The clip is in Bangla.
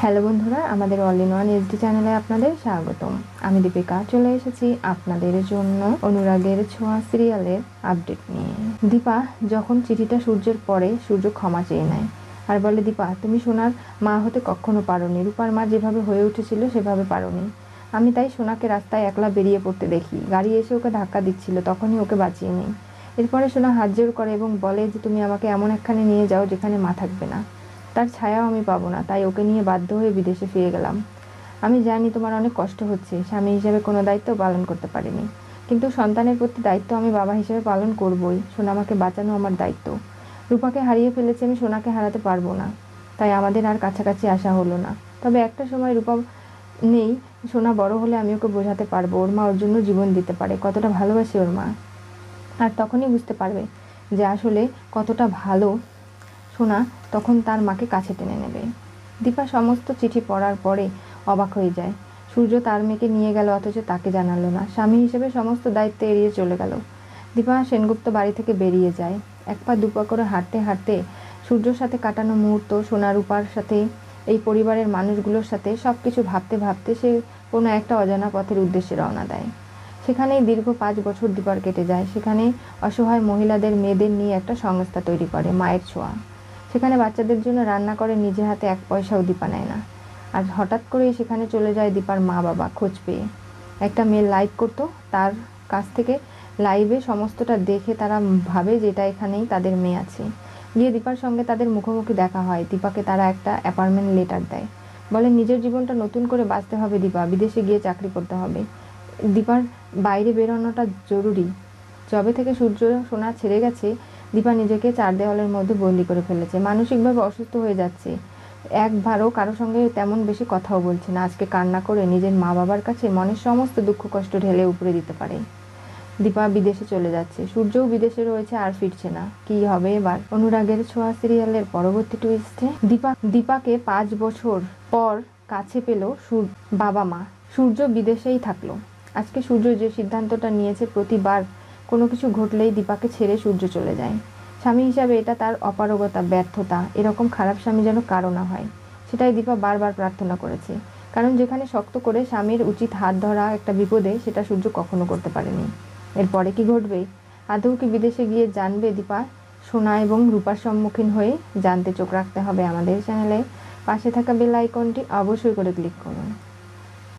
হ্যালো বন্ধুরা, আমাদের অল ইন ওয়ান এসডি চ্যানেলে আপনাদের স্বাগতম। আমি দীপিকা, চলে এসেছি আপনাদের জন্য অনুরাগের ছোঁয়া সিরিয়ালের আপডেট নিয়ে। দীপা, যখন চিঠিটা সূর্যের পরে সূর্য ক্ষমা চেয়ে নেয় আর বলে, দীপা, তুমি সোনার মা হতে কখনো পারোনি। রূপার মা যেভাবে হয়ে উঠেছিল, সেভাবে পারোনি। আমি তাই সোনাকে রাস্তায় একলা বেরিয়ে পড়তে দেখি। গাড়ি এসে ওকে ধাক্কা দিচ্ছিল, তখনই ওকে বাঁচিয়ে নিই। এরপরে সোনা হাত জোর করে এবং বলে যে, তুমি আমাকে এমন একখানে নিয়ে যাও যেখানে মা থাকবে না। তার ছায়াও আমি পাবো না, তাই ওকে নিয়ে বাধ্য হয়ে বিদেশে ফিরে গেলাম। আমি জানি তোমার অনেক কষ্ট হচ্ছে, স্বামী হিসেবে কোনো দায়িত্ব পালন করতে পারিনি। কিন্তু সন্তানের প্রতি দায়িত্ব আমি বাবা হিসেবে পালন করবই, সোনা আমাকে বাঁচানো আমার দায়িত্ব। রূপাকে হারিয়ে ফেলেছি আমি সোনাকে হারাতে পারব না, তাই আমাদের আর কাছাকাছি আসা হলো না। তবে একটা সময় রূপা নেই, সোনা বড় হলে আমি ওকে বোঝাতে পারব, ওর মা ওর জন্য জীবন দিতে পারে, কতটা ভালোবাসি ওর মা। আর তখনই বুঝতে পারবে যে আসলে কতটা ভালো সোনা তখন তার মাকে কাছে টেনে নেবে। দীপা সমস্ত চিঠি পড়ার পরে অবাক হয়ে যায়। সূর্য তার মেয়েকে নিয়ে গেল, অথচ তাকে জানালো না। স্বামী হিসেবে সমস্ত দায়িত্ব এড়িয়ে চলে গেল। দীপা সেনগুপ্ত বাড়ি থেকে বেরিয়ে যায়। এক পা দুপা করে হাঁটতে হাঁটতে সূর্যর সাথে কাটানো মুহূর্ত, সোনা রূপার সাথে, এই পরিবারের মানুষগুলোর সাথে সব কিছু ভাবতে ভাবতে সে কোনো একটা অজানা পথের উদ্দেশ্যে রওনা দেয়। সেখানেই দীর্ঘ পাঁচ বছর দীপার কেটে যায়। সেখানে অসহায় মহিলাদের, মেয়েদের নিয়ে একটা সংস্থা তৈরি করে, মায়ের ছোঁয়া। সেখানে বাচ্চাদের জন্য রান্না করে নিজে হাতে এক পয়সাও দীপা নেয় না। আর হঠাৎ করেই সেখানে চলে যায় দীপার মা বাবা খোঁজ পেয়ে। একটা মেয়ে লাইভ করতো, তার কাছ থেকে লাইভে সমস্তটা দেখে তারা ভাবে যে এটা এখানেই তাদের মেয়ে আছে। গিয়ে দীপার সঙ্গে তাদের মুখোমুখি দেখা হয়। দীপাকে তারা একটা অ্যাপার্টমেন্ট লেটার দেয়। বলে, নিজের জীবনটা নতুন করে বাঁচতে হবে দীপা, বিদেশে গিয়ে চাকরি করতে হবে। দীপার বাইরে বেরোনোটা জরুরি। যবে থেকে সূর্য সোনা ছেড়ে গেছে দীপা নিজেকে চার দেওয়ালের মধ্যে বন্দি করে ফেলেছে। মানসিকভাবে অসুস্থ হয়ে যাচ্ছে। একবারও কারও সঙ্গে তেমন বেশি কথাও বলছে না। আজকে কান্না করে নিজের মা বাবার কাছে মনের সমস্ত দুঃখ কষ্ট ঢেলে উপরে দিতে পারে। দীপা বিদেশে চলে যাচ্ছে। সূর্যও বিদেশে রয়েছে, আর ফিরছে না। কি হবে এবার? অনুরাগের ছোঁয়া সিরিয়ালের পরবর্তী টুইস্টে দীপা, দীপাকে পাঁচ বছর পর কাছে পেল বাবা মা। সূর্য বিদেশেই থাকল। আজকে সূর্য যে সিদ্ধান্তটা নিয়েছে প্রতিবার কোনো কিছু ঘটলেই দীপাকে ছেড়ে সূর্য চলে যায়। স্বামী হিসাবে এটা তার অপারগতা, ব্যর্থতা, এরকম খারাপ স্বামী যেন কারও না হয়। সেটাই দীপা বারবার প্রার্থনা করেছে। কারণ যেখানে শক্ত করে স্বামীর উচিত হাত ধরা একটা বিপদে, সেটা সূর্য কখনো করতে পারেনি। এরপরে কি ঘটবে? আদৌ কি বিদেশে গিয়ে জানবে দীপা? সোনা এবং রূপার সম্মুখীন হয়ে জানতে চোখ রাখতে হবে আমাদের চ্যানেলে। পাশে থাকা বেল আইকনটি অবশ্যই করে ক্লিক করুন।